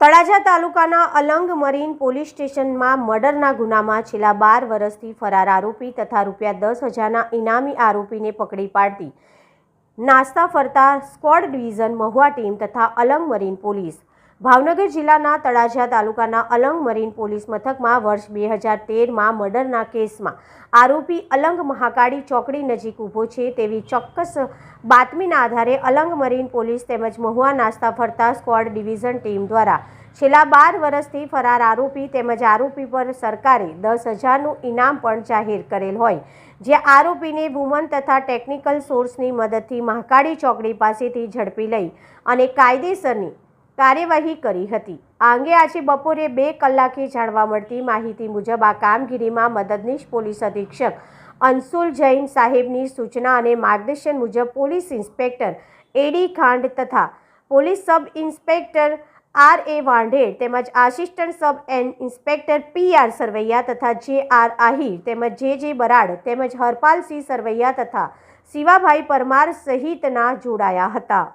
તળાજા તાલુકાના Alang marine police સ્ટેશનમાં મર્ડરના ગુનામાં છેલ્લા બાર વર્ષથી ફરાર આરોપી તથા રૂપિયા દસ હજારના ઇનામી આરોપીને પકડી પાડતી. નાસ્તા ફરતા સ્ક્વોડ ડિવિઝન મહુવા ટીમ તથા અલંગ મરીન પોલીસ. ભાવનગર જિલ્લાના તળાજા તાલુકાના અલંગ મરીન પોલીસ મથકમાં વર્ષ બે હજાર તેરમાં મર્ડરના કેસમાં આરોપી અલંગ મહાકાળી ચોકડી નજીક ઊભો છે તેવી ચોક્કસ બાતમીના આધારે અલંગ મરીન પોલીસ તેમજ મહુવા નાસ્તા ફરતા સ્ક્વોડ ડિવિઝન ટીમ દ્વારા છેલ્લા બાર વર્ષથી ફરાર આરોપી તેમજ આરોપી પર સરકારે દસ હજારનું ઇનામ પણ જાહેર કરેલ હોય. જે આરોપીને વુમન તથા ટેકનિકલ સોર્સની મદદથી મહાકાળી ચોકડી પાસેથી ઝડપી લઈ અને કાયદેસરની કાર્યવાહી કરી હતી. આ અંગે આજે બપોરે બે કલાકે જાણવા મળતી માહિતી મુજબ આ કામગીરીમાં મદદનીશ પોલીસ અધિક્ષક અંશુલ જૈન સાહેબની સૂચના અને માર્ગદર્શન મુજબ પોલીસ ઇન્સ્પેક્ટર એડી ખાંડ તથા police sub inspector R A Vandher તેમજ assistant sub N inspector P R Sarvaiya તથા જે આર આહિર તેમજ જે જે બરાડ તેમજ હરપાલસિંહ સરવૈયા તથા શિવાભાઈ પરમાર સહિતના જોડાયા હતા.